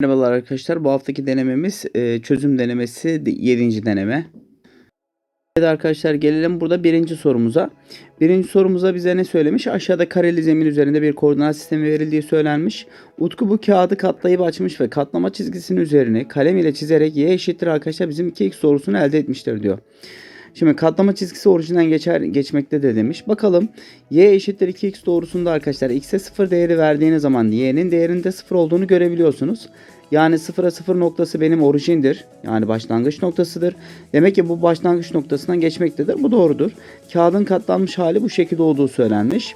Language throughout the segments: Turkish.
Merhabalar arkadaşlar. Bu haftaki denememiz e, çözüm denemesi 7. deneme. Evet arkadaşlar gelelim burada birinci sorumuza. Birinci sorumuza bize ne söylemiş? Aşağıda kareli zemin üzerinde bir koordinat sistemi verildiği söylenmiş. Utku bu kağıdı katlayıp açmış ve katlama çizgisinin üzerine kalem ile çizerek y eşittir arkadaşlar bizim 2x sorusunu elde etmiştir diyor. Şimdi katlama çizgisi orijinden geçer geçmekte de demiş. Bakalım y eşittir 2x doğrusunda arkadaşlar x'e 0 değeri verdiğiniz zaman y'nin değerinde 0 olduğunu görebiliyorsunuz. Yani 0'a 0 noktası benim orijindir. Yani başlangıç noktasıdır. Demek ki bu başlangıç noktasından geçmektedir. Bu doğrudur. Kağıdın katlanmış hali bu şekilde olduğu söylenmiş.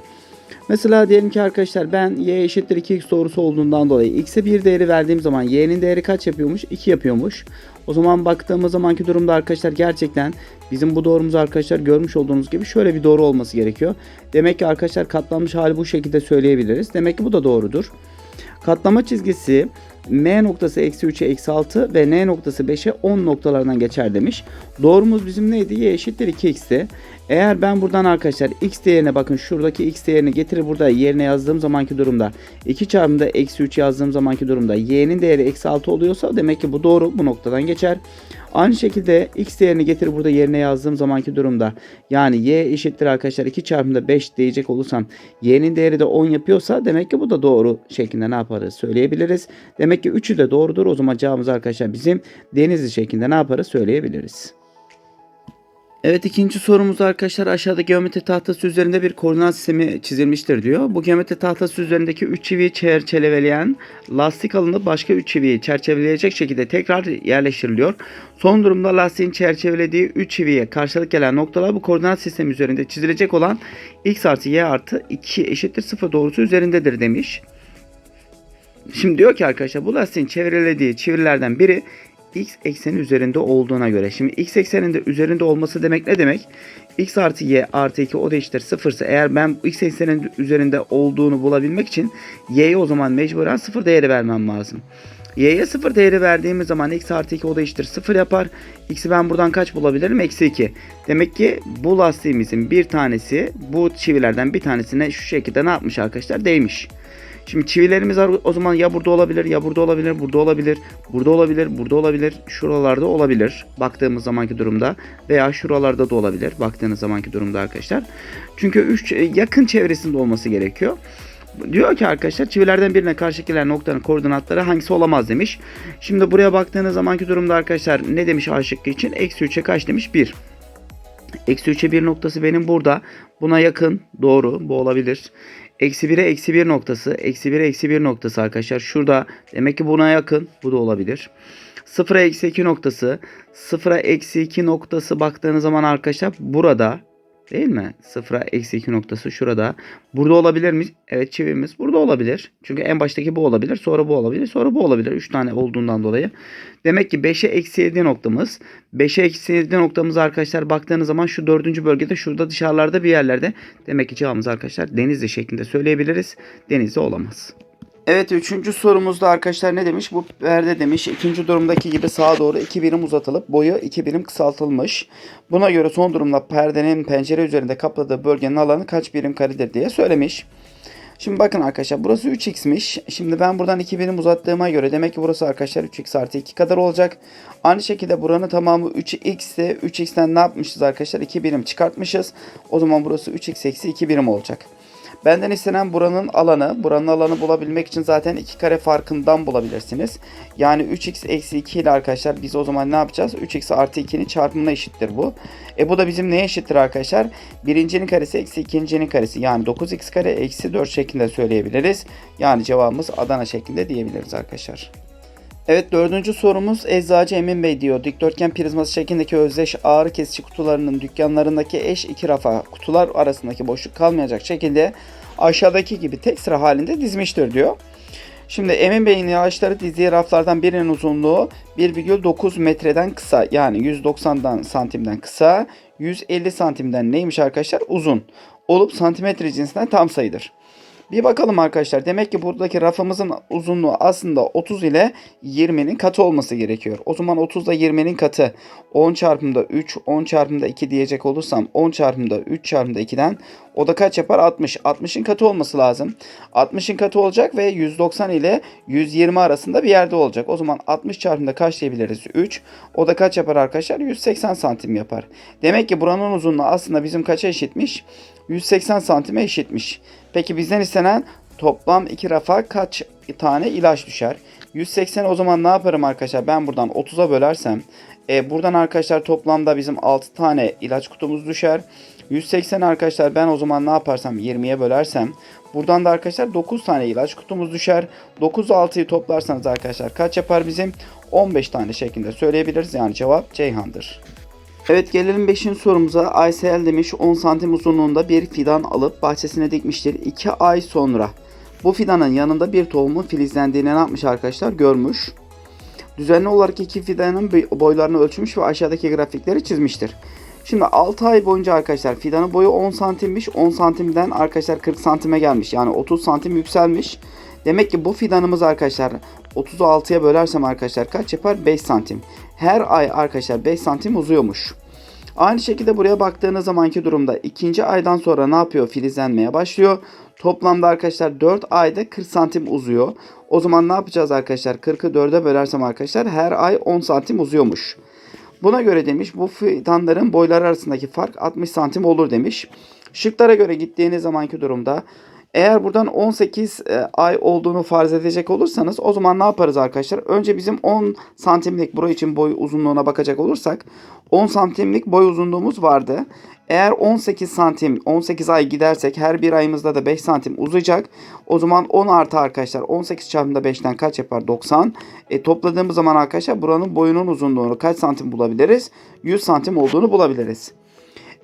Mesela diyelim ki arkadaşlar ben y eşittir 2x doğrusu olduğundan dolayı x'e bir değeri verdiğim zaman y'nin değeri kaç yapıyormuş? 2 yapıyormuş. O zaman baktığımız zamanki durumda arkadaşlar gerçekten bizim bu doğrumuz arkadaşlar görmüş olduğunuz gibi şöyle bir doğru olması gerekiyor. Demek ki arkadaşlar katlanmış hali bu şekilde söyleyebiliriz. Demek ki bu da doğrudur. Katlama çizgisi M noktası eksi 3'e eksi 6 ve N noktası 5'e 10 noktalardan geçer demiş. Doğrumuz bizim neydi? Y eşittir 2x'ti. Eğer ben buradan arkadaşlar x değerine bakın şuradaki x değerini getirip burada yerine yazdığım zamanki durumda 2 çarpımda eksi 3 yazdığım zamanki durumda y'nin değeri eksi 6 oluyorsa demek ki bu doğru bu noktadan geçer. Aynı şekilde x değerini getirip burada yerine yazdığım zamanki durumda yani y eşittir arkadaşlar 2 çarpımda 5 diyecek olursam y'nin değeri de 10 yapıyorsa demek ki bu da doğru şeklinde ne yaparız söyleyebiliriz. Demek ki üçü de doğrudur o zaman cevabımız arkadaşlar bizim denizli şeklinde ne yaparız söyleyebiliriz. Evet ikinci sorumuzda arkadaşlar aşağıda geometri tahtası üzerinde bir koordinat sistemi çizilmiştir diyor. Bu geometri tahtası üzerindeki 3 çiviyi çerçeveleyen lastik alınıp başka 3 çiviyi çerçeveleyecek şekilde tekrar yerleştiriliyor. Son durumda lastiğin çerçevelediği 3 çiviye karşılık gelen noktalar bu koordinat sistemi üzerinde çizilecek olan x artı y artı 2 eşittir 0 doğrusu üzerindedir demiş. Şimdi diyor ki arkadaşlar bu lastiğin çevrelediği çivrilerden biri x ekseni üzerinde olduğuna göre. Şimdi x ekseninde üzerinde olması demek ne demek? x artı y artı 2 o da eşittir 0 ise eğer ben x eksenin üzerinde olduğunu bulabilmek için y'ye o zaman mecburen 0 değeri vermem lazım. y'ye 0 değeri verdiğimiz zaman x artı 2 o da eşittir 0 yapar. x'i ben buradan kaç bulabilirim? Eksi 2. Demek ki bu lastiğimizin bir tanesi bu çivilerden bir tanesine şu şekilde ne yapmış arkadaşlar? Değmiş. Şimdi çivilerimiz o zaman ya burada olabilir ya burada olabilir burada olabilir burada olabilir burada olabilir şuralarda olabilir baktığımız zamanki durumda veya şuralarda da olabilir baktığınız zamanki durumda arkadaşlar. Çünkü üç yakın çevresinde olması gerekiyor. Diyor ki arkadaşlar çivilerden birine karşı gelen noktanın koordinatları hangisi olamaz demiş. Şimdi buraya baktığınız zamanki durumda arkadaşlar ne demiş A şıkkı için? Eksi 3'e kaç demiş? 1. Eksi 3'e 1 noktası benim burada. Buna yakın. Doğru. Bu olabilir. Eksi 1'e eksi 1 noktası. Eksi 1'e eksi 1 noktası arkadaşlar. Şurada demek ki buna yakın. Bu da olabilir. 0'a eksi 2 noktası. 0'a eksi 2 noktası baktığınız zaman arkadaşlar burada değil mi? 0'a eksi 2 noktası şurada. Burada olabilir mi? Evet çivimiz burada olabilir. Çünkü en baştaki bu olabilir. Sonra bu olabilir. Sonra bu olabilir. 3 tane olduğundan dolayı. Demek ki 5'e eksi 7 noktamız. 5'e eksi 7 noktamız arkadaşlar baktığınız zaman şu dördüncü bölgede şurada dışarılarda bir yerlerde. Demek ki cevabımız arkadaşlar denizli şeklinde söyleyebiliriz. Denizli olamaz. Evet üçüncü sorumuzda arkadaşlar ne demiş? Bu perde demiş. İkinci durumdaki gibi sağa doğru iki birim uzatılıp boyu iki birim kısaltılmış. Buna göre son durumda perdenin pencere üzerinde kapladığı bölgenin alanı kaç birim karedir diye söylemiş. Şimdi bakın arkadaşlar burası 3x'miş. Şimdi ben buradan 2 birim uzattığıma göre demek ki burası arkadaşlar 3x artı 2 kadar olacak. Aynı şekilde buranın tamamı 3x ise 3x'ten ne yapmışız arkadaşlar? 2 birim çıkartmışız. O zaman burası 3x eksi 2 birim olacak. Benden istenen buranın alanı, buranın alanı bulabilmek için zaten iki kare farkından bulabilirsiniz. Yani 3x eksi 2 ile arkadaşlar biz o zaman ne yapacağız? 3x artı 2'nin çarpımına eşittir bu. E bu da bizim neye eşittir arkadaşlar? Birincinin karesi eksi ikincinin karesi. Yani 9x kare eksi 4 şeklinde söyleyebiliriz. Yani cevabımız Adana şeklinde diyebiliriz arkadaşlar. Evet dördüncü sorumuz Eczacı Emin Bey diyor. Dikdörtgen prizması şeklindeki özdeş ağrı kesici kutularının dükkanlarındaki eş iki rafa kutular arasındaki boşluk kalmayacak şekilde aşağıdaki gibi tek sıra halinde dizmiştir diyor. Şimdi Emin Bey'in yağışları dizdiği raflardan birinin uzunluğu 1,9 metreden kısa yani 190'dan santimden kısa 150 santimden neymiş arkadaşlar uzun olup santimetre cinsinden tam sayıdır. Bir bakalım arkadaşlar. Demek ki buradaki rafımızın uzunluğu aslında 30 ile 20'nin katı olması gerekiyor. O zaman 30 ile 20'nin katı 10 çarpımda 3, 10 çarpımda 2 diyecek olursam 10 çarpımda 3 çarpımda 2'den o da kaç yapar? 60. 60'ın katı olması lazım. 60'ın katı olacak ve 190 ile 120 arasında bir yerde olacak. O zaman 60 çarpımda kaç diyebiliriz? 3. O da kaç yapar arkadaşlar? 180 santim yapar. Demek ki buranın uzunluğu aslında bizim kaça eşitmiş? 180 santime eşitmiş. Peki bizden istenen toplam iki rafa kaç tane ilaç düşer? 180 o zaman ne yaparım arkadaşlar? Ben buradan 30'a bölersem e, buradan arkadaşlar toplamda bizim 6 tane ilaç kutumuz düşer. 180 arkadaşlar ben o zaman ne yaparsam 20'ye bölersem buradan da arkadaşlar 9 tane ilaç kutumuz düşer. 9 6'yı toplarsanız arkadaşlar kaç yapar bizim? 15 tane şeklinde söyleyebiliriz. Yani cevap Ceyhan'dır. Evet gelelim 5. sorumuza. Aysel demiş 10 santim uzunluğunda bir fidan alıp bahçesine dikmiştir. 2 ay sonra bu fidanın yanında bir tohumun filizlendiğini ne yapmış arkadaşlar? Görmüş. Düzenli olarak iki fidanın boylarını ölçmüş ve aşağıdaki grafikleri çizmiştir. Şimdi 6 ay boyunca arkadaşlar fidanın boyu 10 santimmiş. 10 santimden arkadaşlar 40 santime gelmiş. Yani 30 santim yükselmiş. Demek ki bu fidanımız arkadaşlar 36'ya bölersem arkadaşlar kaç yapar? 5 santim. Her ay arkadaşlar 5 santim uzuyormuş. Aynı şekilde buraya baktığınız zamanki durumda ikinci aydan sonra ne yapıyor? Filizlenmeye başlıyor. Toplamda arkadaşlar 4 ayda 40 santim uzuyor. O zaman ne yapacağız arkadaşlar? 40'ı 4'e bölersem arkadaşlar her ay 10 santim uzuyormuş. Buna göre demiş bu fidanların boyları arasındaki fark 60 santim olur demiş. Şıklara göre gittiğiniz zamanki durumda eğer buradan 18 e, ay olduğunu farz edecek olursanız o zaman ne yaparız arkadaşlar? Önce bizim 10 santimlik buraya için boy uzunluğuna bakacak olursak 10 santimlik boy uzunluğumuz vardı. Eğer 18 santim 18 ay gidersek her bir ayımızda da 5 santim uzayacak. O zaman 10 artı arkadaşlar 18 çarpımda 5'ten kaç yapar? 90. E, topladığımız zaman arkadaşlar buranın boyunun uzunluğunu kaç santim bulabiliriz? 100 santim olduğunu bulabiliriz.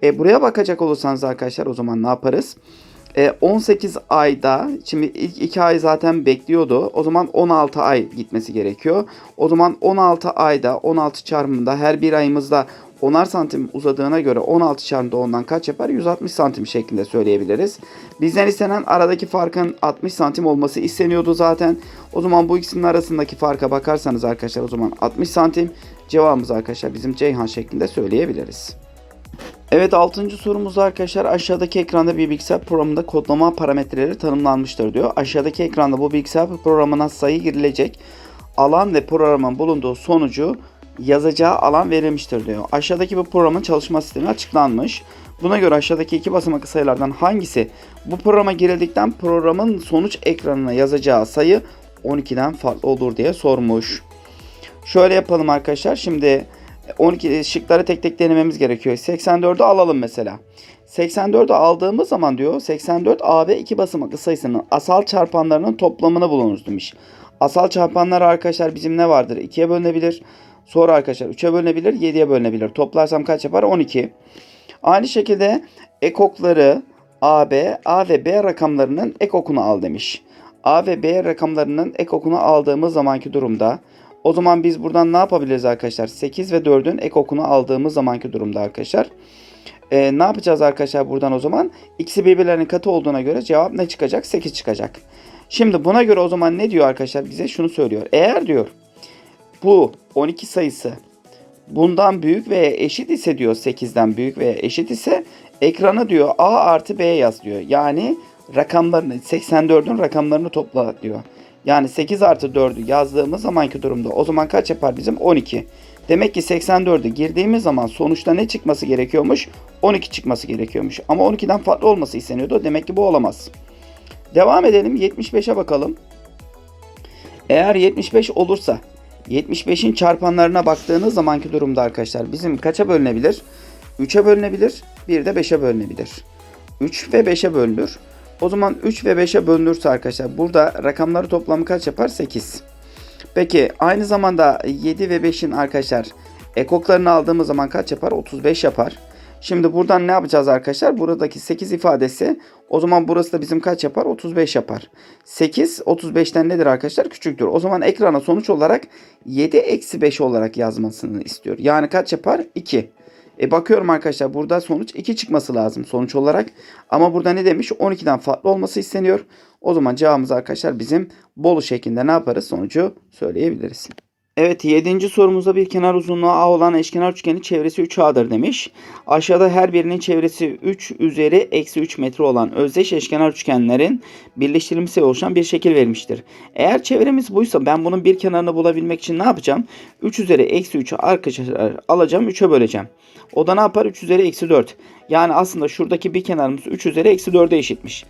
E, buraya bakacak olursanız arkadaşlar o zaman ne yaparız? 18 e, ayda şimdi ilk 2 ay zaten bekliyordu. O zaman 16 ay gitmesi gerekiyor. O zaman 16 ayda 16 çarpımında her bir ayımızda 10'ar santim uzadığına göre 16 çarpımda ondan kaç yapar? 160 santim şeklinde söyleyebiliriz. Bizden istenen aradaki farkın 60 santim olması isteniyordu zaten. O zaman bu ikisinin arasındaki farka bakarsanız arkadaşlar o zaman 60 santim cevabımız arkadaşlar bizim Ceyhan şeklinde söyleyebiliriz. Evet 6. sorumuz arkadaşlar aşağıdaki ekranda bir bilgisayar programında kodlama parametreleri tanımlanmıştır diyor. Aşağıdaki ekranda bu bilgisayar programına sayı girilecek alan ve programın bulunduğu sonucu yazacağı alan verilmiştir diyor. Aşağıdaki bu programın çalışma sistemi açıklanmış. Buna göre aşağıdaki iki basamaklı sayılardan hangisi bu programa girildikten programın sonuç ekranına yazacağı sayı 12'den farklı olur diye sormuş. Şöyle yapalım arkadaşlar. Şimdi 12 şıkları tek tek denememiz gerekiyor. 84'ü alalım mesela. 84'ü aldığımız zaman diyor 84 A ve 2 basamaklı sayısının asal çarpanlarının toplamını bulunuz demiş. Asal çarpanlar arkadaşlar bizim ne vardır? 2'ye bölünebilir. Sonra arkadaşlar 3'e bölünebilir, 7'ye bölünebilir. Toplarsam kaç yapar? 12. Aynı şekilde ekokları A, B, A ve B rakamlarının ekokunu al demiş. A ve B rakamlarının ekokunu aldığımız zamanki durumda o zaman biz buradan ne yapabiliriz arkadaşlar? 8 ve 4'ün ekokunu aldığımız zamanki durumda arkadaşlar. Ee, ne yapacağız arkadaşlar buradan o zaman? İkisi birbirlerinin katı olduğuna göre cevap ne çıkacak? 8 çıkacak. Şimdi buna göre o zaman ne diyor arkadaşlar? Bize şunu söylüyor. Eğer diyor bu 12 sayısı bundan büyük veya eşit ise diyor 8'den büyük veya eşit ise ekrana diyor A artı B yaz diyor. Yani rakamlarını 84'ün rakamlarını topla diyor. Yani 8 artı 4'ü yazdığımız zamanki durumda o zaman kaç yapar bizim? 12. Demek ki 84'ü girdiğimiz zaman sonuçta ne çıkması gerekiyormuş? 12 çıkması gerekiyormuş. Ama 12'den farklı olması isteniyordu. Demek ki bu olamaz. Devam edelim. 75'e bakalım. Eğer 75 olursa 75'in çarpanlarına baktığınız zamanki durumda arkadaşlar bizim kaça bölünebilir? 3'e bölünebilir. Bir de 5'e bölünebilir. 3 ve 5'e bölünür. O zaman 3 ve 5'e bölünürse arkadaşlar burada rakamları toplamı kaç yapar? 8. Peki aynı zamanda 7 ve 5'in arkadaşlar ekoklarını aldığımız zaman kaç yapar? 35 yapar. Şimdi buradan ne yapacağız arkadaşlar? Buradaki 8 ifadesi o zaman burası da bizim kaç yapar? 35 yapar. 8 35'ten nedir arkadaşlar? Küçüktür. O zaman ekrana sonuç olarak 7 eksi 5 olarak yazmasını istiyor. Yani kaç yapar? 2. E bakıyorum arkadaşlar burada sonuç 2 çıkması lazım sonuç olarak. Ama burada ne demiş? 12'den farklı olması isteniyor. O zaman cevabımız arkadaşlar bizim Bolu şeklinde ne yaparız? Sonucu söyleyebiliriz. Evet 7. sorumuzda bir kenar uzunluğu A olan eşkenar üçgenin çevresi 3A'dır demiş. Aşağıda her birinin çevresi 3 üzeri eksi 3 metre olan özdeş eşkenar üçgenlerin birleştirilmesiyle oluşan bir şekil verilmiştir. Eğer çevremiz buysa ben bunun bir kenarını bulabilmek için ne yapacağım? 3 üzeri eksi 3'ü arkadaşlar alacağım 3'e böleceğim. O da ne yapar? 3 üzeri eksi 4. Yani aslında şuradaki bir kenarımız 3 üzeri eksi 4'e eşitmiş.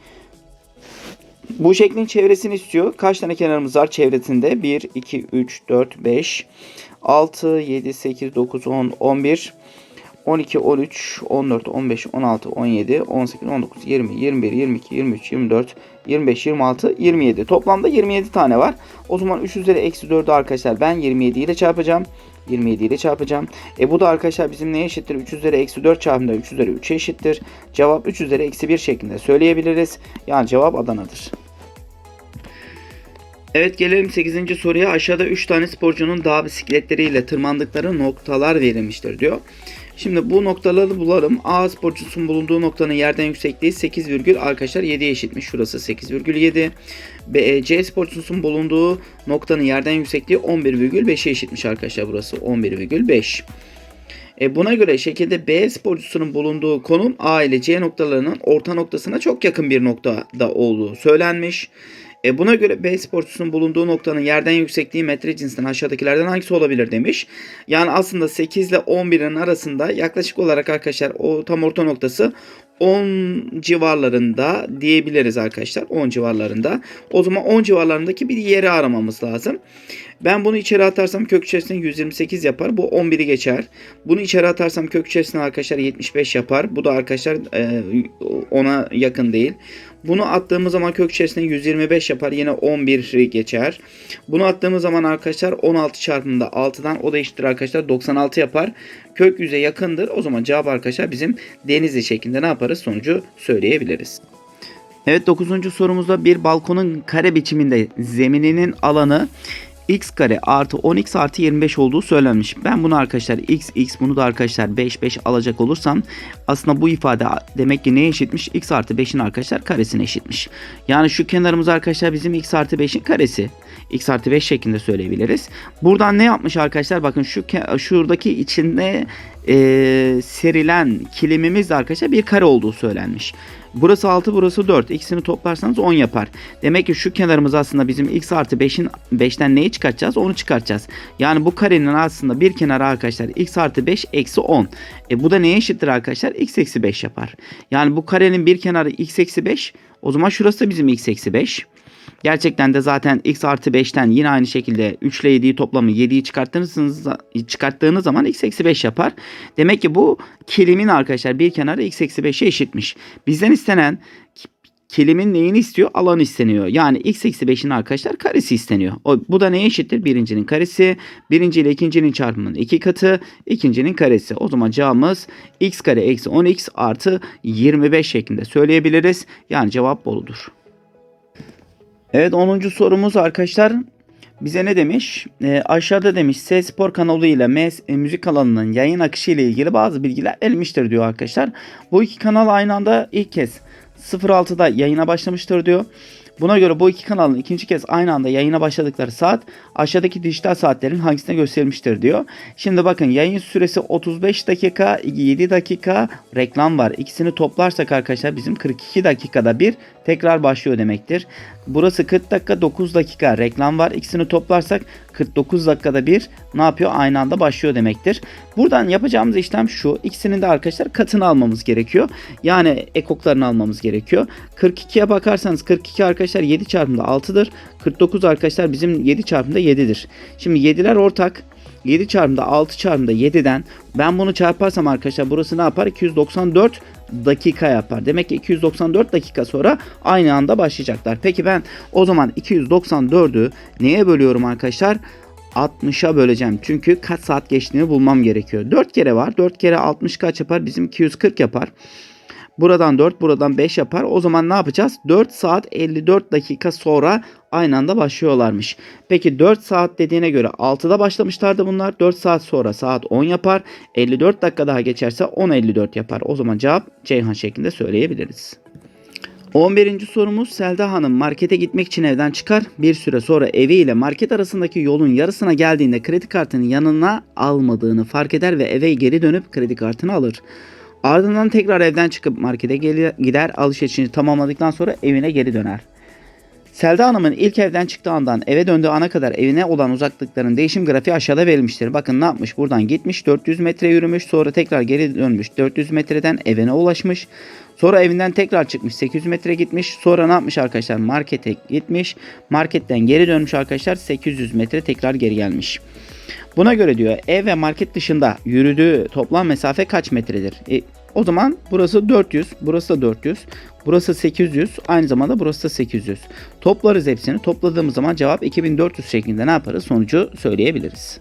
Bu şeklin çevresini istiyor. Kaç tane kenarımız var çevresinde? 1, 2, 3, 4, 5, 6, 7, 8, 9, 10, 11, 12, 13, 14, 15, 16, 17, 18, 19, 20, 21, 22, 23, 24, 25, 26, 27. Toplamda 27 tane var. O zaman 3 üzeri eksi 4'ü arkadaşlar ben 27 ile çarpacağım. 27 ile çarpacağım. E bu da arkadaşlar bizim neye eşittir? 3 üzeri eksi 4 çarpımda 3 üzeri 3'e eşittir. Cevap 3 üzeri eksi 1 şeklinde söyleyebiliriz. Yani cevap Adana'dır. Evet gelelim 8. soruya. Aşağıda 3 tane sporcunun dağ bisikletleriyle tırmandıkları noktalar verilmiştir diyor. Şimdi bu noktaları bulalım. A sporcusunun bulunduğu noktanın yerden yüksekliği 8, virgül arkadaşlar 7'ye eşitmiş. Şurası 8,7. B, e, C sporcusunun bulunduğu noktanın yerden yüksekliği 11,5'e eşitmiş arkadaşlar. Burası 11,5. E buna göre şekilde B sporcusunun bulunduğu konum A ile C noktalarının orta noktasına çok yakın bir noktada olduğu söylenmiş. E buna göre B sporcusunun bulunduğu noktanın yerden yüksekliği metre cinsinden aşağıdakilerden hangisi olabilir demiş. Yani aslında 8 ile 11'in arasında yaklaşık olarak arkadaşlar o tam orta noktası 10 civarlarında diyebiliriz arkadaşlar. 10 civarlarında. O zaman 10 civarlarındaki bir yeri aramamız lazım. Ben bunu içeri atarsam kök içerisinde 128 yapar. Bu 11'i geçer. Bunu içeri atarsam kök içerisinde arkadaşlar 75 yapar. Bu da arkadaşlar e, ona yakın değil. Bunu attığımız zaman kök içerisinde 125 yapar. Yine 11 geçer. Bunu attığımız zaman arkadaşlar 16 çarpımında 6'dan o da eşittir arkadaşlar 96 yapar. Kök yüze yakındır. O zaman cevap arkadaşlar bizim denizli şeklinde ne yaparız? Sonucu söyleyebiliriz. Evet 9. sorumuzda bir balkonun kare biçiminde zemininin alanı x kare artı 10x artı 25 olduğu söylenmiş. Ben bunu arkadaşlar x x bunu da arkadaşlar 5 5 alacak olursam aslında bu ifade demek ki neye eşitmiş? x artı 5'in arkadaşlar karesine eşitmiş. Yani şu kenarımız arkadaşlar bizim x artı 5'in karesi. x artı 5 şeklinde söyleyebiliriz. Buradan ne yapmış arkadaşlar? Bakın şu şuradaki içinde e, serilen kilimimiz de arkadaşlar bir kare olduğu söylenmiş. Burası 6 burası 4. İkisini toplarsanız 10 yapar. Demek ki şu kenarımız aslında bizim x artı 5'in 5'ten neyi çıkartacağız? Onu çıkartacağız. Yani bu karenin aslında bir kenarı arkadaşlar x artı 5 eksi 10. E bu da neye eşittir arkadaşlar? x eksi 5 yapar. Yani bu karenin bir kenarı x eksi 5. O zaman şurası da bizim x eksi 5. Gerçekten de zaten x artı 5'ten yine aynı şekilde 3 ile 7'yi toplamı 7'yi çıkarttığınız, çıkarttığınız zaman x eksi 5 yapar. Demek ki bu kelimin arkadaşlar bir kenarı x eksi 5'e eşitmiş. Bizden istenen kelimin neyini istiyor? Alanı isteniyor. Yani x eksi 5'in arkadaşlar karesi isteniyor. O, bu da neye eşittir? Birincinin karesi. Birinci ile ikincinin çarpımının iki katı. ikincinin karesi. O zaman cevabımız x kare eksi 10x artı 25 şeklinde söyleyebiliriz. Yani cevap Bolu'dur. Evet 10. sorumuz arkadaşlar bize ne demiş? E, aşağıda demiş S Spor kanalı ile M e, müzik kanalının yayın akışı ile ilgili bazı bilgiler elmiştir diyor arkadaşlar. Bu iki kanal aynı anda ilk kez 06'da yayına başlamıştır diyor. Buna göre bu iki kanalın ikinci kez aynı anda yayına başladıkları saat aşağıdaki dijital saatlerin hangisine gösterilmiştir diyor. Şimdi bakın yayın süresi 35 dakika 7 dakika reklam var. İkisini toplarsak arkadaşlar bizim 42 dakikada bir tekrar başlıyor demektir. Burası 40 dakika 9 dakika reklam var. İkisini toplarsak 49 dakikada bir ne yapıyor? Aynı anda başlıyor demektir. Buradan yapacağımız işlem şu. İkisinin de arkadaşlar katını almamız gerekiyor. Yani ekoklarını almamız gerekiyor. 42'ye bakarsanız 42 arkadaşlar 7 çarpımda 6'dır. 49 arkadaşlar bizim 7 çarpımda 7'dir. Şimdi 7'ler ortak. 7 çarpımda 6 çarpımda 7'den ben bunu çarparsam arkadaşlar burası ne yapar? 294 dakika yapar. Demek ki 294 dakika sonra aynı anda başlayacaklar. Peki ben o zaman 294'ü neye bölüyorum arkadaşlar? 60'a böleceğim. Çünkü kaç saat geçtiğini bulmam gerekiyor. 4 kere var. 4 kere 60 kaç yapar? Bizim 240 yapar. Buradan 4, buradan 5 yapar. O zaman ne yapacağız? 4 saat 54 dakika sonra aynı anda başlıyorlarmış. Peki 4 saat dediğine göre 6'da başlamışlardı bunlar. 4 saat sonra saat 10 yapar. 54 dakika daha geçerse 10.54 yapar. O zaman cevap Ceyhan şeklinde söyleyebiliriz. 11. sorumuz Selda Hanım markete gitmek için evden çıkar. Bir süre sonra evi ile market arasındaki yolun yarısına geldiğinde kredi kartını yanına almadığını fark eder ve eve geri dönüp kredi kartını alır. Ardından tekrar evden çıkıp markete gider alışverişini tamamladıktan sonra evine geri döner. Selda Hanım'ın ilk evden çıktığı andan eve döndüğü ana kadar evine olan uzaklıkların değişim grafiği aşağıda verilmiştir. Bakın ne yapmış? Buradan gitmiş 400 metre yürümüş sonra tekrar geri dönmüş 400 metreden evine ulaşmış. Sonra evinden tekrar çıkmış 800 metre gitmiş. Sonra ne yapmış arkadaşlar? Markete gitmiş. Marketten geri dönmüş arkadaşlar 800 metre tekrar geri gelmiş. Buna göre diyor ev ve market dışında yürüdüğü toplam mesafe kaç metredir? E, o zaman burası 400, burası da 400, burası 800, aynı zamanda burası da 800. Toplarız hepsini. Topladığımız zaman cevap 2400 şeklinde ne yaparız? Sonucu söyleyebiliriz.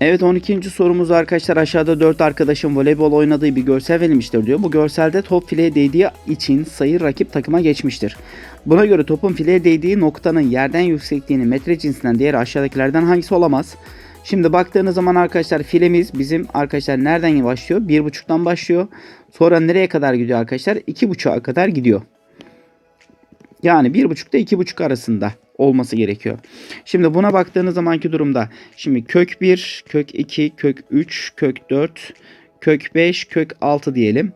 Evet 12. sorumuz arkadaşlar aşağıda 4 arkadaşın voleybol oynadığı bir görsel verilmiştir diyor. Bu görselde top fileye değdiği için sayı rakip takıma geçmiştir. Buna göre topun fileye değdiği noktanın yerden yüksekliğini metre cinsinden diğeri aşağıdakilerden hangisi olamaz? Şimdi baktığınız zaman arkadaşlar filemiz bizim arkadaşlar nereden başlıyor? 1.5'tan başlıyor. Sonra nereye kadar gidiyor arkadaşlar? 2.5'a kadar gidiyor. Yani 1.5 ile 2.5 arasında olması gerekiyor. Şimdi buna baktığınız zamanki durumda şimdi kök 1, kök 2, kök 3, kök 4, kök 5, kök 6 diyelim.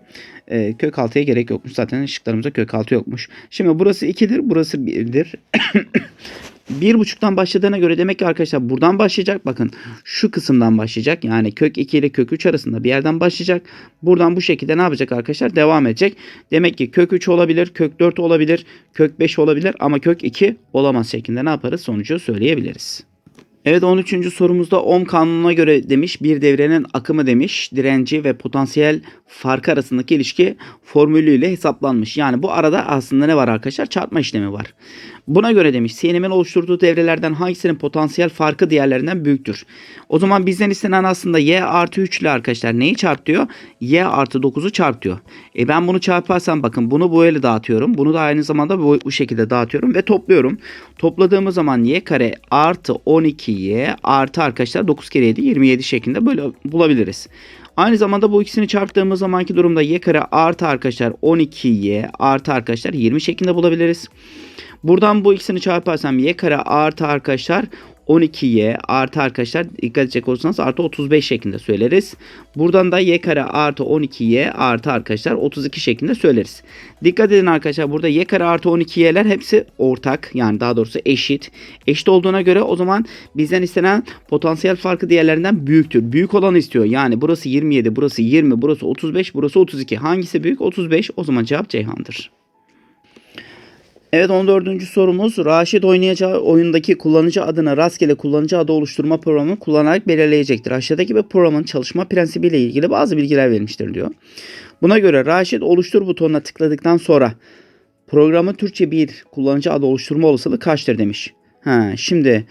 Ee, kök 6'ya gerek yokmuş. Zaten ışıklarımızda kök 6 yokmuş. Şimdi burası 2'dir, burası 1'dir. bir buçuktan başladığına göre demek ki arkadaşlar buradan başlayacak. Bakın şu kısımdan başlayacak. Yani kök 2 ile kök 3 arasında bir yerden başlayacak. Buradan bu şekilde ne yapacak arkadaşlar? Devam edecek. Demek ki kök 3 olabilir, kök 4 olabilir, kök 5 olabilir ama kök 2 olamaz şeklinde ne yaparız? Sonucu söyleyebiliriz. Evet 13. sorumuzda ohm kanununa göre demiş bir devrenin akımı demiş direnci ve potansiyel farkı arasındaki ilişki formülüyle hesaplanmış. Yani bu arada aslında ne var arkadaşlar? Çarpma işlemi var. Buna göre demiş CNM'in oluşturduğu devrelerden hangisinin potansiyel farkı diğerlerinden büyüktür? O zaman bizden istenen aslında y artı 3 ile arkadaşlar neyi çarp diyor? y artı 9'u çarp diyor. E ben bunu çarparsam bakın bunu böyle dağıtıyorum. Bunu da aynı zamanda bu, bu şekilde dağıtıyorum ve topluyorum. Topladığımız zaman y kare artı 12y artı arkadaşlar 9 kere 7 27 şeklinde böyle bulabiliriz. Aynı zamanda bu ikisini çarptığımız zamanki durumda y kare artı arkadaşlar 12y artı arkadaşlar 20 şeklinde bulabiliriz. Buradan bu ikisini çarparsam y kare artı arkadaşlar 12y artı arkadaşlar dikkat edecek olursanız artı 35 şeklinde söyleriz. Buradan da y kare artı 12y artı arkadaşlar 32 şeklinde söyleriz. Dikkat edin arkadaşlar burada y kare artı 12y'ler hepsi ortak yani daha doğrusu eşit. Eşit olduğuna göre o zaman bizden istenen potansiyel farkı diğerlerinden büyüktür. Büyük olanı istiyor. Yani burası 27, burası 20, burası 35, burası 32. Hangisi büyük? 35. O zaman cevap Ceyhan'dır. Evet 14. sorumuz Raşit oynayacağı oyundaki kullanıcı adını rastgele kullanıcı adı oluşturma programını kullanarak belirleyecektir. Aşağıdaki bir programın çalışma prensibiyle ilgili bazı bilgiler verilmiştir diyor. Buna göre Raşit oluştur butonuna tıkladıktan sonra programı Türkçe bir kullanıcı adı oluşturma olasılığı kaçtır demiş. Ha, şimdi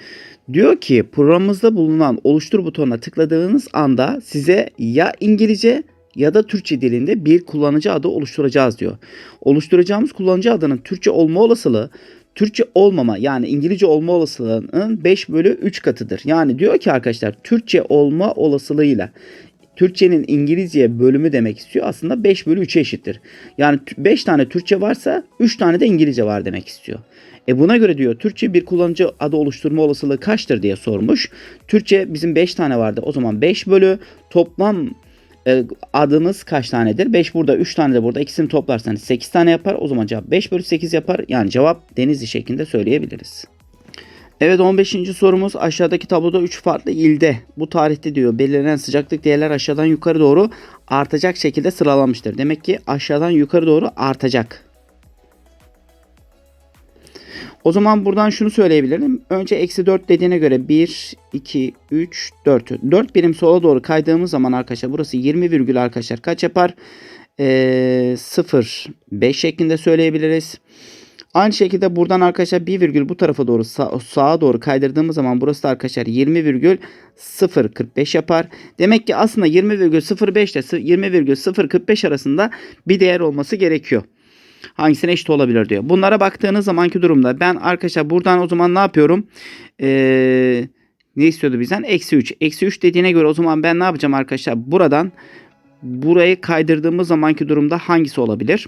diyor ki programımızda bulunan oluştur butonuna tıkladığınız anda size ya İngilizce ya da Türkçe dilinde bir kullanıcı adı oluşturacağız diyor. Oluşturacağımız kullanıcı adının Türkçe olma olasılığı Türkçe olmama yani İngilizce olma olasılığının 5 bölü 3 katıdır. Yani diyor ki arkadaşlar Türkçe olma olasılığıyla Türkçenin İngilizce bölümü demek istiyor. Aslında 5 bölü 3'e eşittir. Yani 5 tane Türkçe varsa 3 tane de İngilizce var demek istiyor. E buna göre diyor Türkçe bir kullanıcı adı oluşturma olasılığı kaçtır diye sormuş. Türkçe bizim 5 tane vardı. O zaman 5 bölü toplam e, adımız kaç tanedir? 5 burada 3 tane de burada. İkisini toplarsanız 8 tane yapar. O zaman cevap 5 bölü 8 yapar. Yani cevap denizli şeklinde söyleyebiliriz. Evet 15. sorumuz aşağıdaki tabloda 3 farklı ilde bu tarihte diyor belirlenen sıcaklık değerler aşağıdan yukarı doğru artacak şekilde sıralanmıştır. Demek ki aşağıdan yukarı doğru artacak. O zaman buradan şunu söyleyebilirim. Önce eksi 4 dediğine göre 1, 2, 3, 4. 4 birim sola doğru kaydığımız zaman arkadaşlar burası 20 virgül arkadaşlar kaç yapar? Ee, 0, 5 şeklinde söyleyebiliriz. Aynı şekilde buradan arkadaşlar bir virgül bu tarafa doğru sağ- sağa doğru kaydırdığımız zaman burası da arkadaşlar 20,045 yapar. Demek ki aslında 20,05 ile 20,045 arasında bir değer olması gerekiyor. Hangisine eşit olabilir diyor. Bunlara baktığınız zamanki durumda ben arkadaşlar buradan o zaman ne yapıyorum? Ee, ne istiyordu bizden? Eksi 3. Eksi 3 dediğine göre o zaman ben ne yapacağım arkadaşlar? Buradan burayı kaydırdığımız zamanki durumda hangisi olabilir?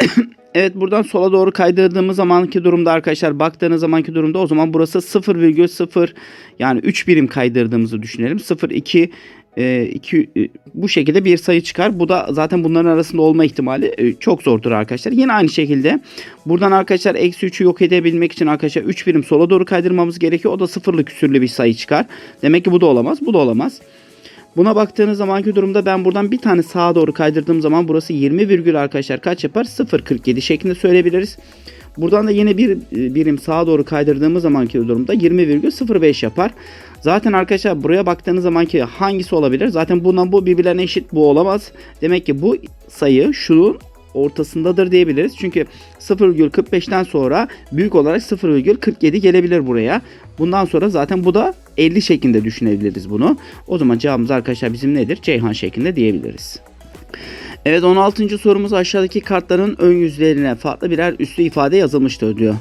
Evet buradan sola doğru kaydırdığımız zamanki durumda arkadaşlar baktığınız zamanki durumda o zaman burası 0,0 yani 3 birim kaydırdığımızı düşünelim. 0,2 e, 2 e, bu şekilde bir sayı çıkar. Bu da zaten bunların arasında olma ihtimali e, çok zordur arkadaşlar. Yine aynı şekilde buradan arkadaşlar eksi 3'ü yok edebilmek için arkadaşlar 3 birim sola doğru kaydırmamız gerekiyor. O da sıfırlı küsürlü bir sayı çıkar. Demek ki bu da olamaz. Bu da olamaz. Buna baktığınız zamanki durumda ben buradan bir tane sağa doğru kaydırdığım zaman burası 20 virgül arkadaşlar kaç yapar? 0.47 şeklinde söyleyebiliriz. Buradan da yine bir e, birim sağa doğru kaydırdığımız zamanki durumda 20,05 yapar. Zaten arkadaşlar buraya baktığınız zamanki hangisi olabilir? Zaten bundan bu birbirlerine eşit bu olamaz. Demek ki bu sayı şunun ortasındadır diyebiliriz. Çünkü 0,45'ten sonra büyük olarak 0,47 gelebilir buraya. Bundan sonra zaten bu da 50 şeklinde düşünebiliriz bunu. O zaman cevabımız arkadaşlar bizim nedir? Ceyhan şeklinde diyebiliriz. Evet 16. sorumuz aşağıdaki kartların ön yüzlerine farklı birer üslü ifade yazılmıştır diyor.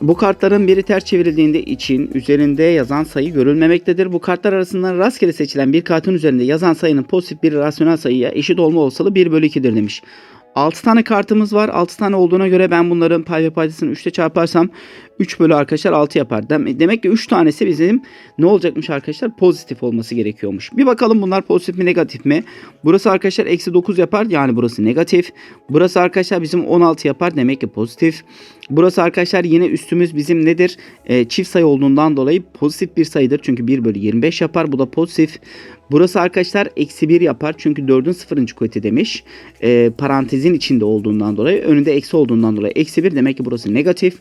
Bu kartların biri ters çevrildiğinde için üzerinde yazan sayı görülmemektedir. Bu kartlar arasından rastgele seçilen bir kartın üzerinde yazan sayının pozitif bir rasyonel sayıya eşit olma olasılığı 1 bölü 2'dir demiş. 6 tane kartımız var. 6 tane olduğuna göre ben bunların pay ve paydasını 3'te çarparsam 3 bölü arkadaşlar 6 yapar. Demek ki 3 tanesi bizim ne olacakmış arkadaşlar? Pozitif olması gerekiyormuş. Bir bakalım bunlar pozitif mi negatif mi? Burası arkadaşlar eksi 9 yapar. Yani burası negatif. Burası arkadaşlar bizim 16 yapar. Demek ki pozitif. Burası arkadaşlar yine üstümüz bizim nedir? Ee, çift sayı olduğundan dolayı pozitif bir sayıdır. Çünkü 1 bölü 25 yapar. Bu da pozitif. Burası arkadaşlar eksi 1 yapar. Çünkü 4'ün 0. kuvveti demiş. Ee, parantezin içinde olduğundan dolayı. Önünde eksi olduğundan dolayı. Eksi 1 demek ki burası negatif.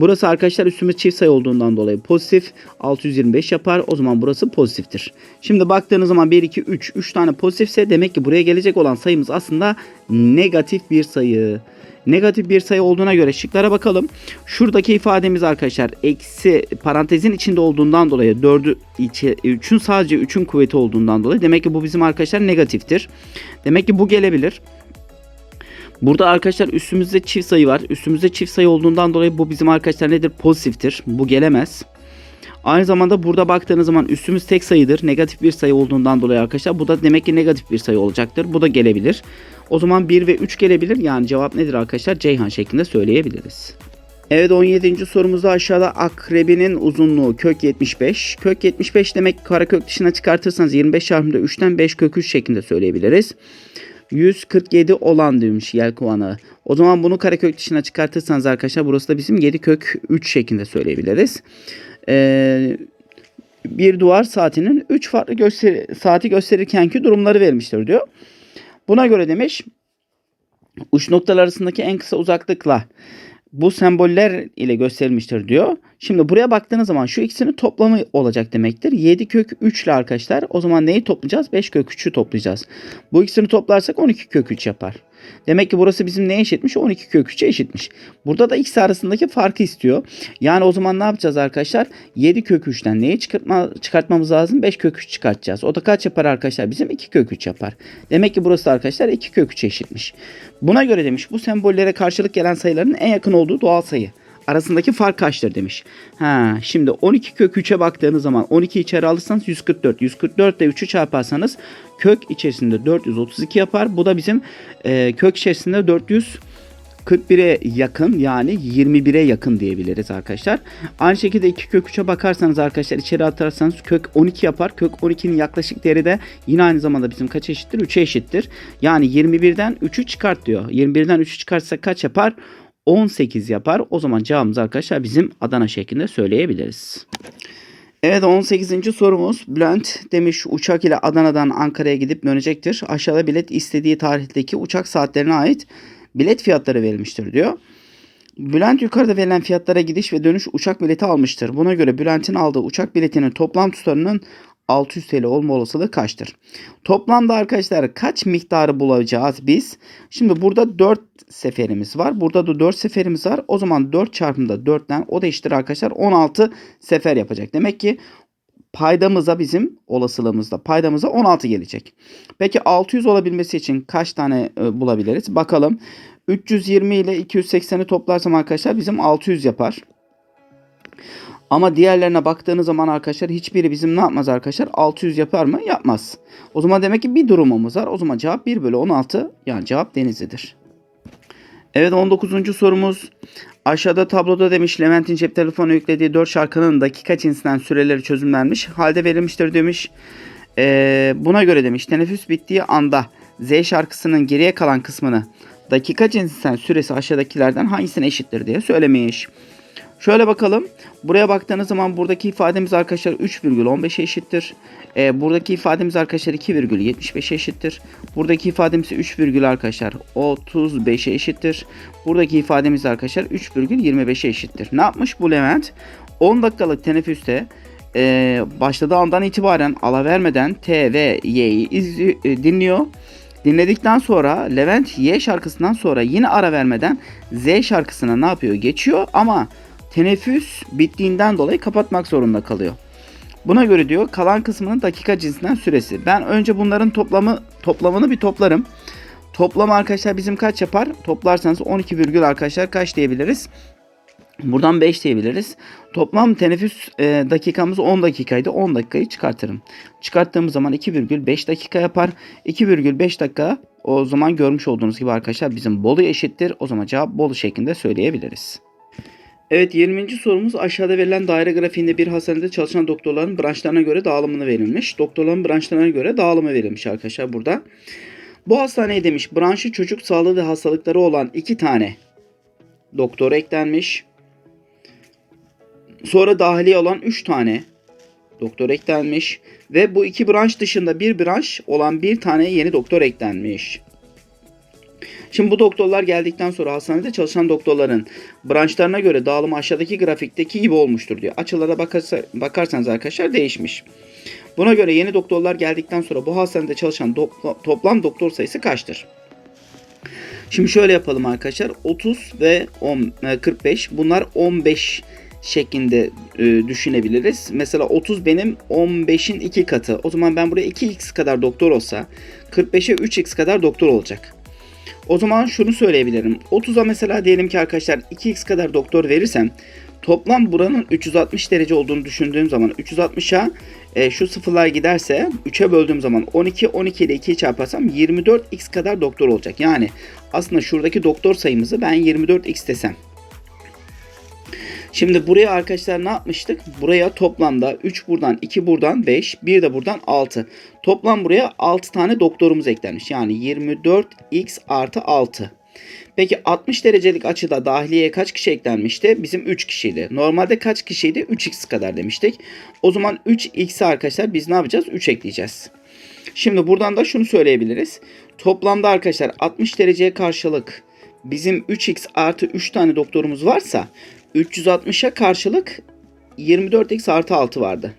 Burası arkadaşlar üstümüz çift sayı olduğundan dolayı pozitif. 625 yapar. O zaman burası pozitiftir. Şimdi baktığınız zaman 1, 2, 3. 3 tane pozitifse demek ki buraya gelecek olan sayımız aslında negatif bir sayı. Negatif bir sayı olduğuna göre şıklara bakalım. Şuradaki ifademiz arkadaşlar eksi parantezin içinde olduğundan dolayı 4'ü 3'ün sadece 3'ün kuvveti olduğundan dolayı demek ki bu bizim arkadaşlar negatiftir. Demek ki bu gelebilir. Burada arkadaşlar üstümüzde çift sayı var. Üstümüzde çift sayı olduğundan dolayı bu bizim arkadaşlar nedir? Pozitiftir. Bu gelemez. Aynı zamanda burada baktığınız zaman üstümüz tek sayıdır. Negatif bir sayı olduğundan dolayı arkadaşlar bu da demek ki negatif bir sayı olacaktır. Bu da gelebilir. O zaman 1 ve 3 gelebilir. Yani cevap nedir arkadaşlar? Ceyhan şeklinde söyleyebiliriz. Evet 17. sorumuzda aşağıda akrebinin uzunluğu kök 75. Kök 75 demek karekök dışına çıkartırsanız 25 çarpımda 3'ten 5 kök 3 şeklinde söyleyebiliriz. 147 olan demiş yelkovanı. O zaman bunu karekök dışına çıkartırsanız arkadaşlar burası da bizim 7 kök 3 şeklinde söyleyebiliriz. Ee, bir duvar saatinin 3 farklı gösteri, saati gösterirkenki durumları vermiştir diyor. Buna göre demiş uç noktalar arasındaki en kısa uzaklıkla bu semboller ile gösterilmiştir diyor. Şimdi buraya baktığınız zaman şu ikisinin toplamı olacak demektir. 7 kök 3 ile arkadaşlar o zaman neyi toplayacağız? 5 kök 3'ü toplayacağız. Bu ikisini toplarsak 12 kök 3 yapar. Demek ki burası bizim neye eşitmiş? 12 kök 3'e eşitmiş. Burada da x arasındaki farkı istiyor. Yani o zaman ne yapacağız arkadaşlar? 7 kök 3'ten neyi çıkartma, çıkartmamız lazım? 5 kök 3 çıkartacağız. O da kaç yapar arkadaşlar? Bizim 2 kök 3 yapar. Demek ki burası da arkadaşlar 2 kök 3'e eşitmiş. Buna göre demiş bu sembollere karşılık gelen sayıların en yakın olduğu doğal sayı arasındaki fark kaçtır demiş. Ha, şimdi 12 kök 3'e baktığınız zaman 12 içeri alırsanız 144. 144 ile 3'ü çarparsanız kök içerisinde 432 yapar. Bu da bizim e, kök içerisinde 441'e yakın yani 21'e yakın diyebiliriz arkadaşlar. Aynı şekilde 2 kök 3'e bakarsanız arkadaşlar içeri atarsanız kök 12 yapar. Kök 12'nin yaklaşık değeri de yine aynı zamanda bizim kaç eşittir? 3'e eşittir. Yani 21'den 3'ü çıkart diyor. 21'den 3'ü çıkartsak kaç yapar? 18 yapar. O zaman cevabımız arkadaşlar bizim Adana şeklinde söyleyebiliriz. Evet 18. sorumuz Bülent demiş uçak ile Adana'dan Ankara'ya gidip dönecektir. Aşağıda bilet istediği tarihteki uçak saatlerine ait bilet fiyatları verilmiştir diyor. Bülent yukarıda verilen fiyatlara gidiş ve dönüş uçak bileti almıştır. Buna göre Bülent'in aldığı uçak biletinin toplam tutarının 600 TL olma olasılığı kaçtır? Toplamda arkadaşlar kaç miktarı bulacağız biz? Şimdi burada 4 seferimiz var. Burada da 4 seferimiz var. O zaman 4 çarpımda 4'ten o da eşittir arkadaşlar 16 sefer yapacak. Demek ki paydamıza bizim olasılığımızda paydamıza 16 gelecek. Peki 600 olabilmesi için kaç tane e, bulabiliriz? Bakalım. 320 ile 280'i toplarsam arkadaşlar bizim 600 yapar. Ama diğerlerine baktığınız zaman arkadaşlar hiçbiri bizim ne yapmaz arkadaşlar? 600 yapar mı? Yapmaz. O zaman demek ki bir durumumuz var. O zaman cevap 1 bölü 16 yani cevap Denizli'dir. Evet 19. sorumuz. Aşağıda tabloda demiş Levent'in cep telefonu yüklediği 4 şarkının dakika cinsinden süreleri çözümlenmiş. Halde verilmiştir demiş. Ee, buna göre demiş teneffüs bittiği anda Z şarkısının geriye kalan kısmını dakika cinsinden süresi aşağıdakilerden hangisine eşittir diye söylemiş. Şöyle bakalım. Buraya baktığınız zaman buradaki ifademiz arkadaşlar 3,15'e eşittir. Ee, buradaki ifademiz arkadaşlar 2,75'e eşittir. Buradaki ifademiz 3, arkadaşlar 35'e eşittir. Buradaki ifademiz arkadaşlar 3,25'e eşittir. Ne yapmış bu Levent? 10 dakikalık teneffüste e, başladığı andan itibaren ala vermeden T ve Y'yi e, dinliyor. Dinledikten sonra Levent Y şarkısından sonra yine ara vermeden Z şarkısına ne yapıyor? Geçiyor ama teneffüs bittiğinden dolayı kapatmak zorunda kalıyor. Buna göre diyor kalan kısmının dakika cinsinden süresi. Ben önce bunların toplamı toplamını bir toplarım. Toplam arkadaşlar bizim kaç yapar? Toplarsanız 12 virgül arkadaşlar kaç diyebiliriz? Buradan 5 diyebiliriz. Toplam teneffüs e, dakikamız 10 dakikaydı. 10 dakikayı çıkartırım. Çıkarttığımız zaman 2,5 dakika yapar. 2,5 dakika o zaman görmüş olduğunuz gibi arkadaşlar bizim Bolu eşittir. O zaman cevap Bolu şeklinde söyleyebiliriz. Evet 20. sorumuz aşağıda verilen daire grafiğinde bir hastanede çalışan doktorların branşlarına göre dağılımını verilmiş. Doktorların branşlarına göre dağılımı verilmiş arkadaşlar burada. Bu hastaneye demiş branşı çocuk sağlığı ve hastalıkları olan iki tane doktor eklenmiş. Sonra dahiliye olan 3 tane doktor eklenmiş. Ve bu iki branş dışında bir branş olan bir tane yeni doktor eklenmiş. Şimdi bu doktorlar geldikten sonra hastanede çalışan doktorların branşlarına göre dağılımı aşağıdaki grafikteki gibi olmuştur diyor. Açılara bakarsa, bakarsanız arkadaşlar değişmiş. Buna göre yeni doktorlar geldikten sonra bu hastanede çalışan do- toplam doktor sayısı kaçtır? Şimdi şöyle yapalım arkadaşlar. 30 ve 10, e, 45 bunlar 15 şeklinde e, düşünebiliriz. Mesela 30 benim 15'in 2 katı. O zaman ben buraya 2x kadar doktor olsa 45'e 3x kadar doktor olacak. O zaman şunu söyleyebilirim. 30'a mesela diyelim ki arkadaşlar 2x kadar doktor verirsem toplam buranın 360 derece olduğunu düşündüğüm zaman 360'a e, şu sıfırlar giderse 3'e böldüğüm zaman 12 12 ile 2'yi çarparsam 24x kadar doktor olacak. Yani aslında şuradaki doktor sayımızı ben 24x desem. Şimdi buraya arkadaşlar ne yapmıştık? Buraya toplamda 3 buradan 2 buradan 5 bir de buradan 6. Toplam buraya 6 tane doktorumuz eklenmiş. Yani 24x artı 6. Peki 60 derecelik açıda dahiliyeye kaç kişi eklenmişti? Bizim 3 kişiydi. Normalde kaç kişiydi? 3x kadar demiştik. O zaman 3x'e arkadaşlar biz ne yapacağız? 3 ekleyeceğiz. Şimdi buradan da şunu söyleyebiliriz. Toplamda arkadaşlar 60 dereceye karşılık bizim 3x artı 3 tane doktorumuz varsa 360'a karşılık 24x artı 6 vardı.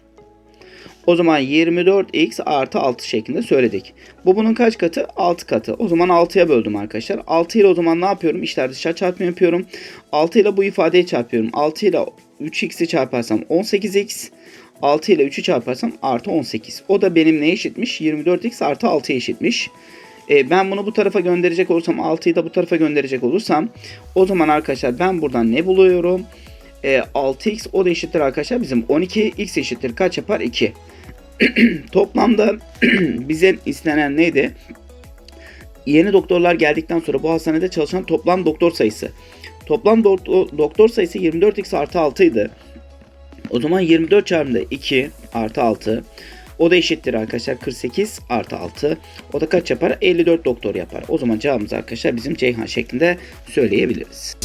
O zaman 24x artı 6 şeklinde söyledik. Bu bunun kaç katı? 6 katı. O zaman 6'ya böldüm arkadaşlar. 6 ile o zaman ne yapıyorum? İşler dışarı çarpma yapıyorum. 6 ile bu ifadeyi çarpıyorum. 6 ile 3x'i çarparsam 18x. 6 ile 3'ü çarparsam artı 18. O da benim neye eşitmiş? 24x artı 6'ya eşitmiş. E, ben bunu bu tarafa gönderecek olursam 6'yı da bu tarafa gönderecek olursam o zaman arkadaşlar ben buradan ne buluyorum? E, 6x o da eşittir arkadaşlar bizim 12 x eşittir kaç yapar 2. Toplamda bize istenen neydi? Yeni doktorlar geldikten sonra bu hastanede çalışan toplam doktor sayısı. Toplam doktor, doktor sayısı 24x artı 6 idi. O zaman 24 çarpımda 2 artı 6. O da eşittir arkadaşlar 48 artı 6. O da kaç yapar? 54 doktor yapar. O zaman cevabımız arkadaşlar bizim Ceyhan şeklinde söyleyebiliriz.